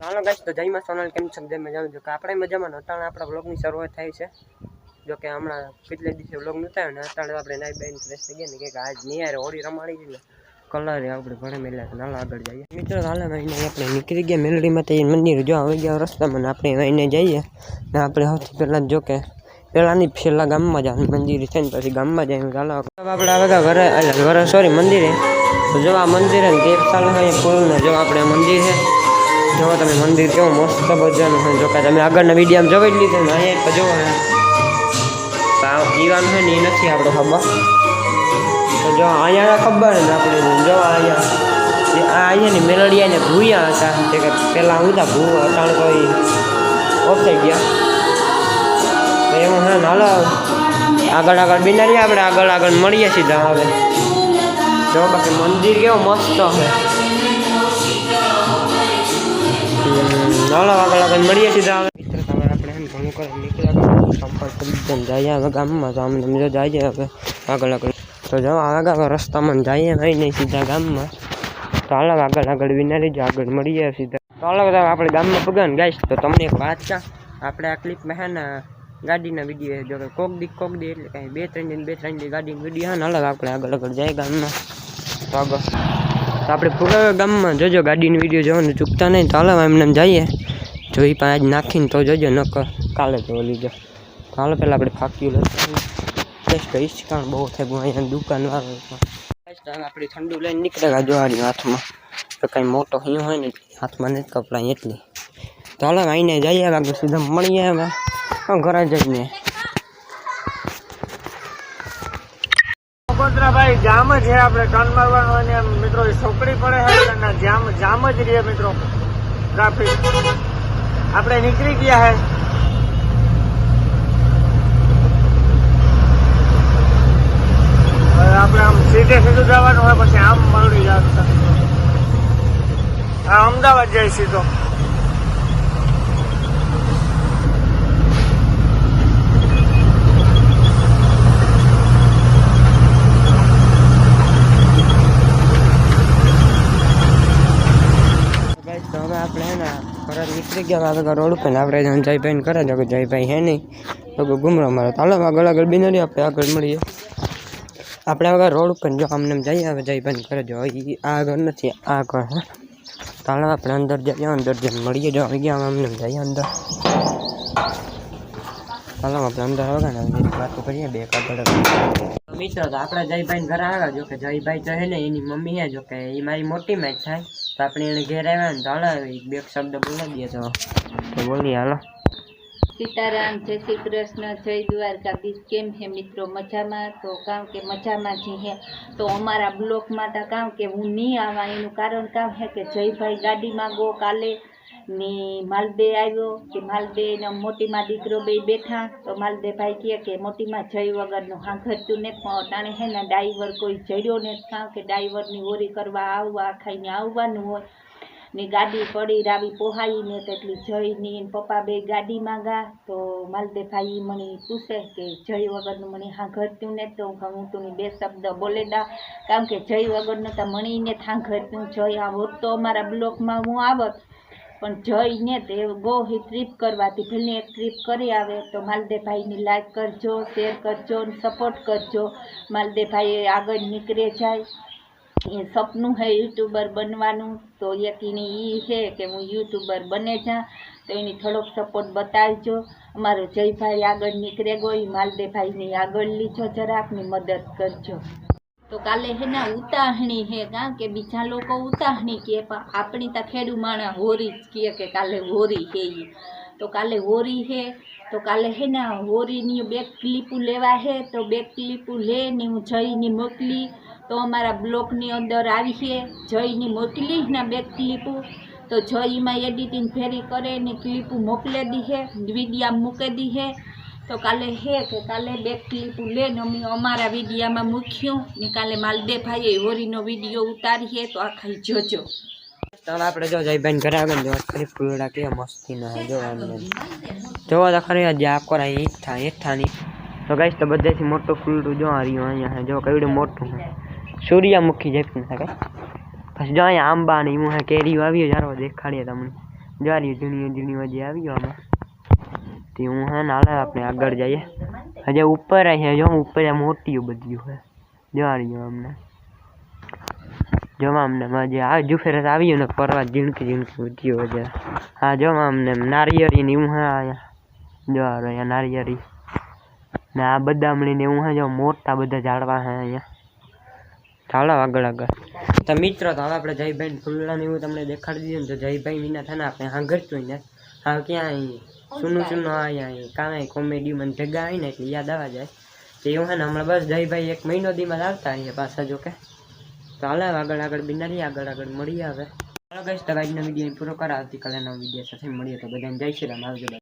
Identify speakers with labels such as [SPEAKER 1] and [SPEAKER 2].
[SPEAKER 1] ચાલો ગાઈશ તો જયમાં સોનલ, કેમ છો? જય મજામાં? જો કે આપણે મજામાં અટાણે આપણા બ્લોગની શરૂઆત થાય છે. જો કે હમણાં કેટલે દિવસે બ્લોગ નહોતા ને અટાણે આપણે નાઈ બેન ફ્રેશ થઈ ગયા ને કે આજ નિયારે હોળી રમાડી છે ને. કલર આપણે ભણે મેલા નાલા આગળ જઈએ. મિત્રો, હાલે મહિને આપણે નીકળી ગયા મેલડીમાં તે મંદિર જો આવી ગયા રસ્તામાં આપણે વહીને જઈએ ને આપણે સૌથી પહેલાં જો કે પહેલાંની છેલ્લા ગામમાં જવાનું મંદિર છે ને, પછી ગામમાં જઈએ ચાલો આપણે આવે ઘરે એટલે ઘરે સોરી મંદિરે. જો આ મંદિર ને તે સાલ હોય ફૂલ ને જો આપણે મંદિર છે. જો તમે મંદિર કેવું મસ્ત મજાનું હોય જો તમે આગળના વિડીયામાં જોઈ જ લીધું ને, અહીંયા તો જોવો હે આ છે ને એ નથી આપણે ખબર. તો જો અહીંયા ખબર ને આપણે જો અહીંયા આ અહીંયા ને મેલડિયા ને ભૂયા હતા. જે કે પહેલાં હું હતા ભૂ અટાણ કોઈ ઓફ થઈ ગયા. તો એવું હે ને હાલો, આગળ આગળ બિનારી આપણે આગળ આગળ મળીએ સીધા હવે. જો બાકી મંદિર કેવું મસ્ત છે. ચાલો આગળ આગળ મિત્ર હવે આપણે એમ કરી, નીકળ્યા સંપર્ક કરી ગામમાં, તો હવે આગળ તો જો આગળ આગળ રસ્તામાં જઈએ નહીં નહીં સીધા ગામમાં. તો હાલો, આગળ આગળ વિના જ આગળ મળીએ સીધા. તો હાલો આપણે ગામમાં પગાન ગાઈશ. તો તમને એક વાત છે આપણે આ ક્લિપમાં હે ને ગાડીના વીડિયો જો કે કોક દી કોક દી એટલે કાંઈ બે, ત્રણ દિન બે, ત્રણ દી ગાડીનો વીડિયો ને અલગ આપણે આગળ આગળ જાય ગામમાં. તો આગળ. તો આપણે પૂરા ગામમાં જોજો, ગાડીનો વીડિયો જોવાનું ચૂકતા નહીં, તો હાલો એમને એમ જઈએ. જોઈ પણ આજ નાખીને તો જોજો, ન કાલે તો ઓલી જો. તો હાલો પહેલાં આપણે ફાક્યું લઈ કારણ બહુ થાય અહીંયા દુકાન વાળો આપણે ઠંડુ લઈને નીકળેલા જોવાની હાથમાં. તો કાંઈ મોટો હિયો હોય ને હાથમાં નથી કપડાં એટલી. તો હાલો જઈએ આગળ સીધા મળીએ અમે ઘરે જઈને
[SPEAKER 2] ભાઈ જામ જ છે આપણે ટર્ન મારવાનું અને મિત્રો એ છોકરી પડે છે અને જામ જામ જ રહે મિત્રો. ટ્રાફિક. આપણે નીકળી ગયા હે. આપણે આમ સીધે સીધું જવાનું હોય, પછી આમ મળી જવાનું હા અમદાવાદ જાય સીધો
[SPEAKER 1] ગાઈસ તો હવે આપણે હે ને ઘરે નીકળી ગયા હવે રોડ ઉપર આપણે જયભાઈ કરે તો જયભાઈ હે નહીં. તો ગુમરો મારો. ચાલો આગળ આગળ બિનારી આપણે આગળ મળીએ. આપણે આગળ રોડ ઉપર જો આમને જઈએ, હવે જયભાઈ કરે જો આગળ નથી, આ આગળ હે. આપણે અંદર જઈએ, અંદર જઈને મળીએ. જો ગયા આમને જઈએ અંદર. ચાલો આપણે અંદર આવે ને વાતો કરીએ, બે કાગળ મિત્રો, તો આપણે જયભાઈ ઘરે આવ્યા, જો કે જયભાઈ તો હે ને, એની મમ્મી હે, જો કે એ મારી મોટી મેચ થાય તો આપણે એને ઘેર આવ્યા ને તો હાલો બે શબ્દ બોલાવી દઈએ તો. તો બોલીએ, હાલો.
[SPEAKER 3] સીતારામ, જય શ્રી કૃષ્ણ, જય દ્વારકાધીશ. કેમ છે મિત્રો મજામાં? તો કારણ કે મજામાં હે. તો અમારા બ્લોકમાં તો કારણ કે હું નહીં આવા. એનું કારણ કામ હે કે જયભાઈ ગાડી માંગો કાલે ને માલદે આવ્યો કે માલદેનો મોટીમાં દીકરો બે બેઠા, તો માલદે ભાઈ કહે કે મોટીમાં જય વગરનું હાંઘરતું ને પણ તાણે હે ને ડાઈવર કોઈ જડ્યો ને કામ કે ડાઈવરની ઓરી કરવા આવવા, ખાઈને આવવાનું હોય. ને ગાડી પડી રાવી પોહાઈ ને તેટલી જયની ને પપ્પા બે ગાડીમાં ગયા, તો માલદે ભાઈ મને પૂછે કે જય વગરનું મને હા ઘરતું ને તો હું તું બે શબ્દ બોલે દા. કારણ કે જય વગરનું તો મણીને થા ઘરતું જય આ હોત તો અમારા બ્લોકમાં હું આવત પણ જઈને તે ગો હી ટ્રીપ કરવાથી ભલે એક ટ્રીપ કરી આવે તો માલદેભાઈની લાઈક કરજો શેર કરજો અને સપોર્ટ કરજો. માલદેભાઈ આગળ નીકળે જાય. એ સપનું હે યુટ્યુબર બનવાનું. તો યકીની એ છે કે હું યુટ્યુબર બને જા. તો એની થોડોક સપોર્ટ બતાવજો. અમારો જયભાઈ આગળ નીકળે ગયો માલદેભાઈની આગળ લીજો જરાકની મદદ કરજો. તો કાલે હે ને ઉતાહણી હે કારણ કે બીજા લોકો ઉતાહણી કહે પણ આપણી તો ખેડુ માણા હોરી જ કહે કે કાલે હોરી હે એ તો કાલે હોરી હે, તો કાલે હે ને હોરીની બે ક્લિપુ લેવા હે, તો બે ક્લિપુ લે ને હું જઈને મોકલી, તો અમારા બ્લોકની અંદર આવી છે જયની મોકલી ને બે ક્લિપુ, તો જયમાં એડિટિંગ ફેરી કરે ને ક્લિપુ મોકલે દી હે, વિડીયા મૂકે દી હે તો કાલે હે કે કાલે બે ક્લિપ લે ને અમે અમારા વિડીયામાં મૂક્યું ને કાલે માલદેભાઈએ હોરીનો વીડિયો ઉતારીએ તો આખા જોજો.
[SPEAKER 1] ચાલો આપણે જો જયભાઈ ઘરે ને જો ખરી ફૂલડા કેવા મસ્તીના છે જો જોવા તો ખરી આજે આ કોરા ઈઠા ઈઠાની તો ગાઈશ તો બધાથી મોટું ફૂલડું જો આ રહ્યું અહીંયા જો કેવડું મોટું સૂર્યમુખી છે પછી જો અહીંયા આંબા ને એવું હે કેરી વાવીએ જારો દેખાડીએ તમને. જારી ઝીણી ઝીણી હજી આવ્યું આમાં. તે હું હે ને હાલે આપણે આગળ જઈએ હજી ઉપર છે જો ઉપર આ મોટી બધી છે જારી અમને જોવા અમને મજા આ જુફેરસ આવ્યું ને પરવા ઝીણકી ઝીણકી વધ્યો છે હા જોવા અમને નારિયેળી ને એવું હા અહીંયા જો આ રહ્યા નારિયેળી ને આ બદામણી ને એવું હે જો મોટા બધા ઝાડવા હે અહીંયા ચાલો આગળ આગળ તો મિત્રો તો હવે આપણે જયભાઈ ફૂલડા ને એવું તમને દેખાડી દીધું ને તો જયભાઈ વિના થાય ને આપણે હાંગર જોઈ ને હા, ક્યાં અહીં સુનું સુનું અહીંયા અહીં કાંઈ કોમેડી મને જગ્યા આવી ને એટલે યાદ આવવા જાય. તો એવું હે ને હમણાં બસ જયભાઈ એક મહિનો દીમાં આવતા અહીંયા પાછા જો કે. તો હાલે આગળ આગળ બિનારી આગળ આગળ મળીએ હવે. હાલો ગઈશ તો આજનો વીડિયો પૂરો કરાવતી આવતીકાલે નવો વીડિયો સાથે મળીએ તો બધાને જય શ્રી રામ આવજો